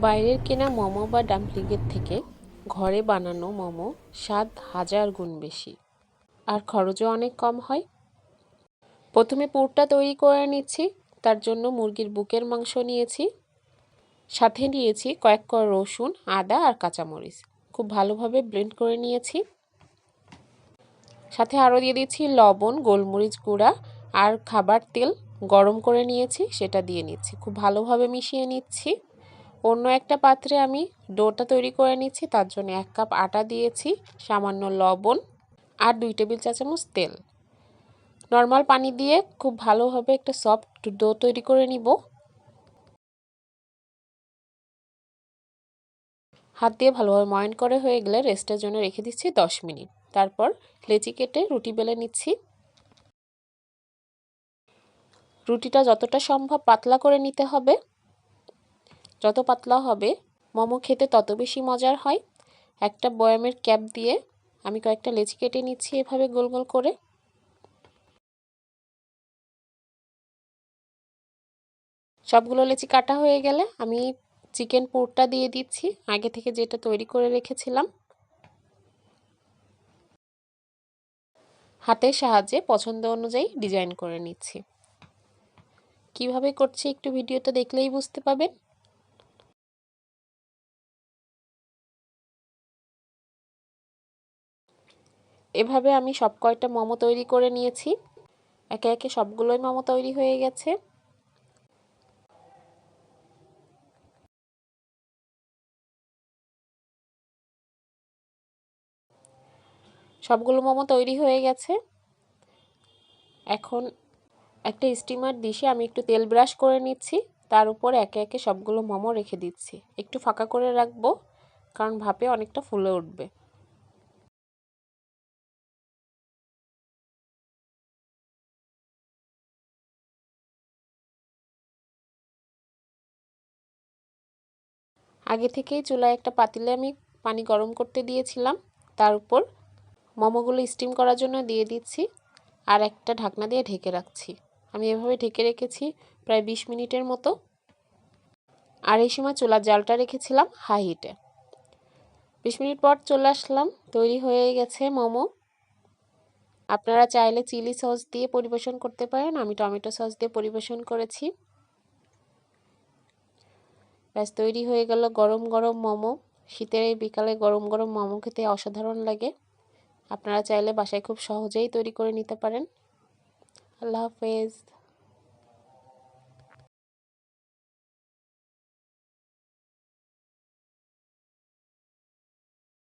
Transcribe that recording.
বাইরের কেনা মোমো বা ডাম্পলিংয়ের থেকে ঘরে বানানো মোমো স্বাদ হাজার গুণ বেশি। আর খরচও অনেক কম হয়। প্রথমে পুরটা তৈরি করে নিচ্ছি, তার জন্য মুরগির বুকের মাংস নিয়েছি। সাথে নিয়েছি কয়েক কর রসুন, আদা আর কাঁচামরিচ। খুব ভালোভাবে ব্লেন্ড করে নিয়েছি। সাথে আরও দিয়ে দিচ্ছি লবণ, গোলমরিচ গুঁড়া আর খাবার তেল গরম করে নিয়েছি, সেটা দিয়ে নিচ্ছি। খুব ভালোভাবে মিশিয়ে নিচ্ছি। অন্য একটা পাত্রে আমি ডোটা তৈরি করে নিচ্ছি। তার জন্য এক কাপ আটা দিয়েছি, সামান্য লবণ আর দুই টেবিল চা চামচ তেল। নর্মাল পানি দিয়ে খুব ভালোভাবে একটা সফট ডো তৈরি করে নিব। হাত দিয়ে ভালোভাবে ময়ন করে হয়ে গেলে রেস্টের জন্য রেখে দিচ্ছি দশ মিনিট। তারপর লেচি কেটে রুটি বেলে নিচ্ছি। রুটিটা যতটা সম্ভব পাতলা করে নিতে হবে। যত পাতলা হবে, মোমো খেতে তত বেশি মজার হয়। একটা বয়ামের ক্যাপ দিয়ে আমি কয়েকটা লেচি কেটে নিচ্ছি এভাবে গোল গোল করে। সবগুলো লেচি কাটা হয়ে গেলে আমি চিকেন পুরটা দিয়ে দিচ্ছি, আগে থেকে যেটা তৈরি করে রেখেছিলাম। হাতের সাহায্যে পছন্দ অনুযায়ী ডিজাইন করে নিচ্ছি। কীভাবে করছি একটু ভিডিওটা দেখলেই বুঝতে পাবেন এভাবে আমি সব কয়টা মোমো তৈরি করে নিয়েছি। একে একে সবগুলোই মোমো তৈরি হয়ে গেছে। সবগুলো মোমো তৈরি হয়ে গেছে। এখন একটা স্টিমার ডিশে আমি একটু তেল ব্রাশ করে নিচ্ছি। তার উপর একে একে সবগুলো মোমো রেখে দিচ্ছি। একটু ফাঁকা করে রাখব, কারণ ভাপে অনেকটা ফুলে উঠবে। আগে থেকেই চুলায় একটা পাতিলে আমি পানি গরম করতে দিয়েছিলাম। তার উপর মোমোগুলো স্টিম করার জন্য দিয়ে দিচ্ছি আর একটা ঢাকনা দিয়ে ঢেকে রাখছি। আমি এভাবে ঢেকে রেখেছি প্রায় বিশ মিনিটের মতো। আর এই সময় চুলার জালটা রেখেছিলাম হাই হিটে বিশ মিনিট পর চলে আসলাম, তৈরি হয়ে গেছে মোমো। আপনারা চাইলে চিলি সস দিয়ে পরিবেশন করতে পারেন। আমি টমেটো সস দিয়ে পরিবেশন করেছি। ব্যাস, তৈরি হয়ে গেল গরম গরম মোমো। শীতের এই বিকালে গরম গরম মোমো খেতে অসাধারণ লাগে। আপনারা চাইলে বাসায় খুব সহজেই তৈরি করে নিতে পারেন। আল্লাহ হাফেজ।